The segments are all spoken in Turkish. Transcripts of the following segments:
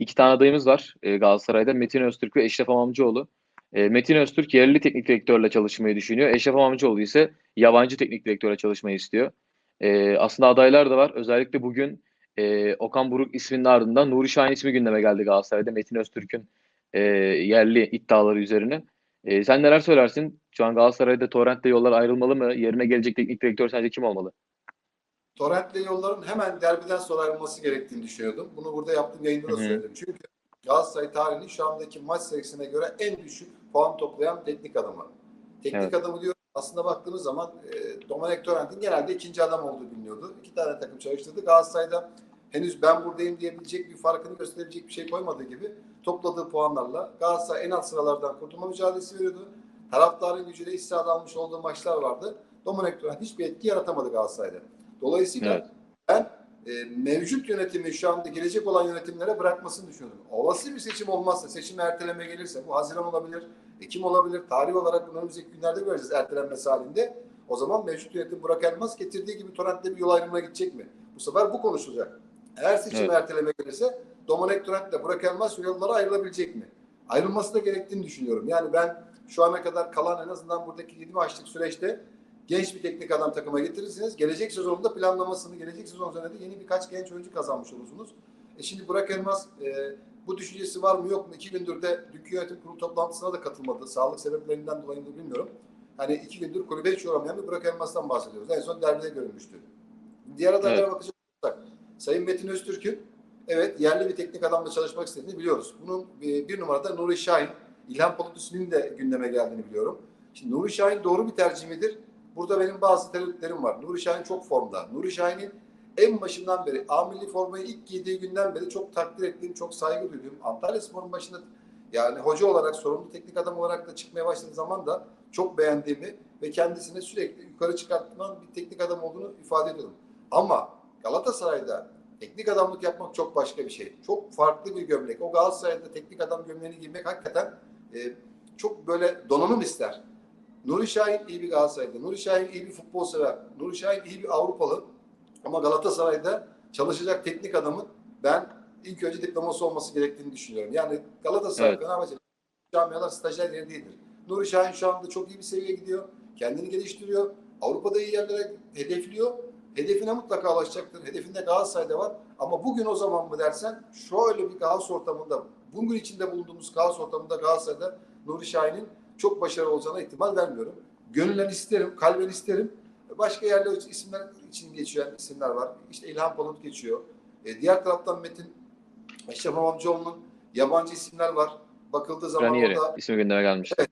iki tane adayımız var e, Galatasaray'da. Metin Öztürk ve Eşref Amamcıoğlu. E, Metin Öztürk yerli teknik direktörle çalışmayı düşünüyor. Eşref Amamcıoğlu ise yabancı teknik direktörle çalışmayı istiyor. E, aslında adaylar da var. Özellikle bugün e, Okan Buruk isminin ardından Nuri Şahin ismi gündeme geldi Galatasaray'da. Metin Öztürk'ün e, yerli iddiaları üzerine. E, sen neler söylersin? Şu an Galatasaray'da Torrent'le yollar ayrılmalı mı? Yerine gelecek teknik direktör sence kim olmalı? Torrent'le yolların hemen derbiden sonra ayrılması gerektiğini düşünüyordum. Bunu burada yaptığım yayında da söyledim. Çünkü Galatasaray tarihinin şu andaki maç sayısına göre en düşük puan toplayan teknik adamı. Teknik Evet. adamı diyor aslında baktığımız zaman e, Domenek Torrent'in genelde ikinci adam olduğu biliniyordu. İki tane takım çalıştırdı. Galatasaray'da henüz ben buradayım diyebilecek bir farkını gösterebilecek bir şey koymadığı gibi topladığı puanlarla Galatasaray en alt sıralardan kurtulma mücadelesi veriyordu. Taraftarın gücüyle istihad almış olduğu maçlar vardı. Domenek Torrent hiçbir etki yaratamadı Galatasaray'da. Dolayısıyla Evet. ben e, mevcut yönetimi şu anda gelecek olan yönetimlere bırakmasını düşünüyorum. Olası bir seçim olmazsa, seçim erteleme gelirse bu Haziran olabilir, Ekim olabilir. Tarih olarak önümüzdeki günlerde göreceğiz ertelenmesi halinde. O zaman mevcut yönetim Burak Elmaz getirdiği gibi Torrent'te bir yol ayrımına gidecek mi? Bu sefer bu konuşulacak. Eğer seçim Evet. erteleme gelirse Domanek Torrent'le Burak Elmaz yollara ayrılabilecek mi? Ayrılması da gerektiğini düşünüyorum. Yani ben şu ana kadar kalan en azından buradaki 7 maçlık süreçte genç bir teknik adam takıma getirirsiniz. Gelecek sezonunda planlamasını, gelecek sezon sonunda yeni birkaç genç oyuncu kazanmış olursunuz. E şimdi Burak Elmaz e, bu düşüncesi var mı yok mu? İki gündür de dünkü yönetim kurulu toplantısına da katılmadı. Sağlık sebeplerinden dolayı mı bilmiyorum. Hani iki gündür kulübe hiç yoramayan bir Burak Elmas'tan bahsediyoruz. En son derbide görülmüştü. Diğer adaylara Evet. bakacak olursak Sayın Metin Öztürk'ün evet yerli bir teknik adamla çalışmak istediğini biliyoruz. Bunun bir numarada Nuri Şahin, İlhan Polat isminin de gündeme geldiğini biliyorum. Şimdi Nuri Şahin doğru bir tercih midir? Burada benim bazı tereddütlerim var. Nuri Şahin çok formda. Nuri Şahin'in en başından beri A milli formayı ilk giydiği günden beri çok takdir ettiğim, çok saygı duyduğum Antalya Spor'un başında yani hoca olarak, sorumlu teknik adam olarak da çıkmaya başladığı zaman da çok beğendiğimi ve kendisine sürekli yukarı çıkartılan bir teknik adam olduğunu ifade ediyordum. Ama Galatasaray'da teknik adamlık yapmak çok başka bir şey. Çok farklı bir gömlek. O Galatasaray'da teknik adam gömleğini giymek hakikaten e, çok böyle donanım ister. Nuri Şahin iyi bir Galatasaraylı. Nuri Şahin iyi bir futbol sever. Nuri Şahin iyi bir Avrupalı. Ama Galatasaray'da çalışacak teknik adamın ben ilk önce diploması olması gerektiğini düşünüyorum. Yani Galatasaray, Evet. Fenerbahçe camialar stajyer yeri değildir. Nuri Şahin şu anda çok iyi bir seviyeye gidiyor. Kendini geliştiriyor. Avrupa'da iyi yerlere hedefliyor. Hedefine mutlaka ulaşacaktır. Hedefinde Galatasaray'da var. Ama bugün o zaman mı dersen şöyle bir kaos ortamında, bugün içinde bulunduğumuz kaos ortamında Galatasaray'da Nuri Şahin'in çok başarılı olacağına ihtimal vermiyorum. Gönülden isterim, kalben isterim. Başka yerler isimler için geçen isimler var. İşte İlhan Palut geçiyor. E, diğer taraftan Metin Eşref Amamcıoğlu'nun yabancı isimler var. Bakıldığı zaman Ranieri orada ismi gündeme gelmişti.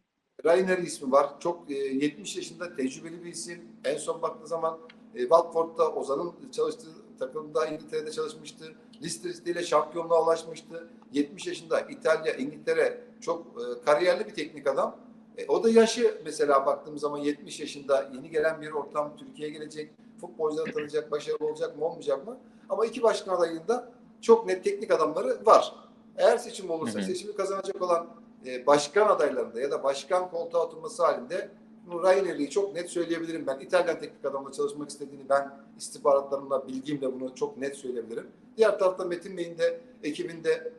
Rainer ismi var. Çok e, 70 yaşında tecrübeli bir isim. En son baktığı zaman e, Watford'da Ozan'ın çalıştığı takımda İngiltere'de çalışmıştı. Leicester ile şampiyonluğa ulaşmıştı. 70 yaşında İtalya, İngiltere çok e, kariyerli bir teknik adam. E, o da yaşı mesela baktığımız zaman 70 yaşında yeni gelen bir ortam Türkiye'ye gelecek. Futbolcuları tanıyacak, başarılı olacak mı olmayacak mı? Ama iki başkan adayında çok net teknik adamları var. Eğer seçim olursa Hı hı. seçimi kazanacak olan e, başkan adaylarında ya da başkan koltuğa oturması halinde bunu Rainer'i çok net söyleyebilirim ben. İtalyan teknik adamla çalışmak istediğini ben istihbaratlarımla, bilgimle bunu çok net söyleyebilirim. Diğer tarafta Metin Bey'in de ekibinde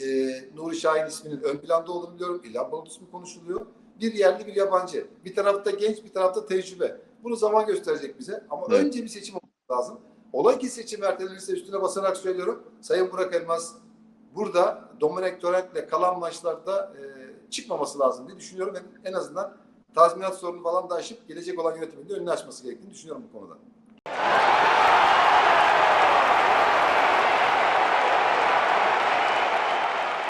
e, Nuri Şahin isminin ön planda olduğunu biliyorum. İlhan Balut ismi konuşuluyor. Bir yerli bir yabancı. Bir tarafta genç, bir tarafta tecrübe. Bunu zaman gösterecek bize. Ama Evet. önce bir seçim olması lazım. Olay ki seçim ertelenirse üstüne basarak söylüyorum. Sayın Burak Elmas burada Dominik Torrent'le kalan maçlarda e, çıkmaması lazım diye düşünüyorum. En, en azından tazminat sorunu falan da aşıp gelecek olan yönetimin de önünü açması gerektiğini düşünüyorum bu konuda.